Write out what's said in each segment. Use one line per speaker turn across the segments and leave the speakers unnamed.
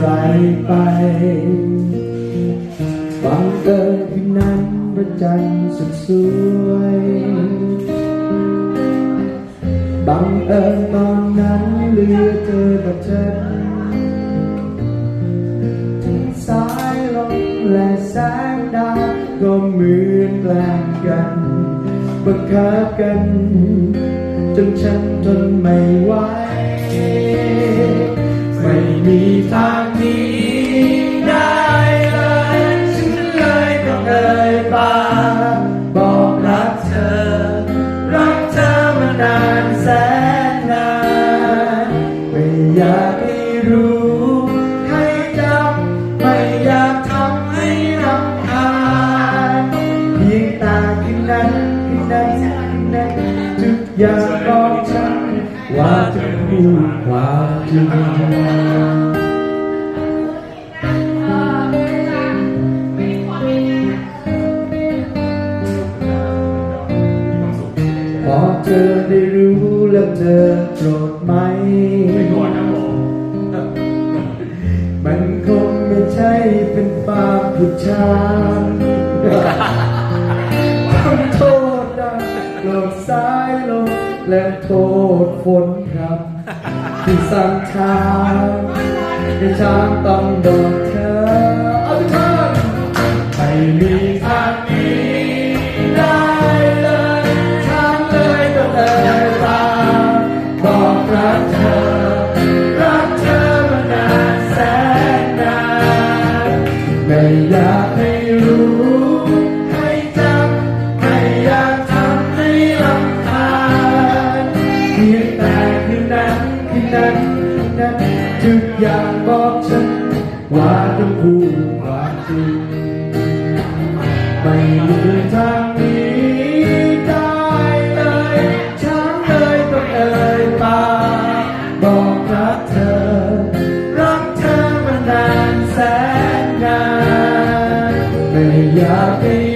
ไรไป บังเอิญคืนนั้นพระจันทร์สุดสวย บังเอิญตอนนั้นเหลือเธอกับฉันทั้งสายลมและแสงดาวก็เหมือนแกล้งกันบังคับกัน จนฉันทนไม่ไหว ไม่มีทางนี้ได้เลยฉันเลยต้องเอ่ยปากบอกรักเธอ รักเธอมานานแสนนานไม่อยากให้รู้ ให้จำไม่อยากทำให้รำคาญเพียงตาคืนนั้นคืนนั้นคืนนั้นทุกอย่างบอกฉัน ว่าจะพูดความจริงพอเธอได้รู้แล้วเธอโกรธไหมมันคงไม่ใช่เป็นความผิดฉันต้องโทษนะโลกซ้ายลง และโทษฝนครับที่สั่งทางให้ฉันต้องโดนเธอเอาทุกท่านไม่มีทางนี้ได้เลยทางเลยต้องเอ่ยปากบอกรักเธอ รักเธอมานานแสนนานไม่อยากให้รู้ นั้นนั้นคืนนั้นทุกอย่างบอกฉันว่าต้องพูดความจริงไม่มีทางนี้ได้เลยฉันเลยต้องเอ่ยปากบอกรักเธอ รักเธอมานานแสนนานไม่อยากให้รู้ให้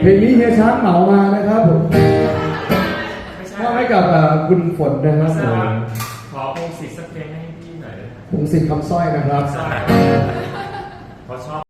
เพลงนี้เฮียช้างเหมามานะครับผม
ไม่ใช่
มอบให้กับเอ่อคุณฝนนะค
ไม่
รับ
ใช่
ผม
ครับขอวงสิงสักเพลงให้พี่หน่อยได้ไหม
ผมสิทธิ์คำสร้อยนะครับ
ใช่เพราะชอบ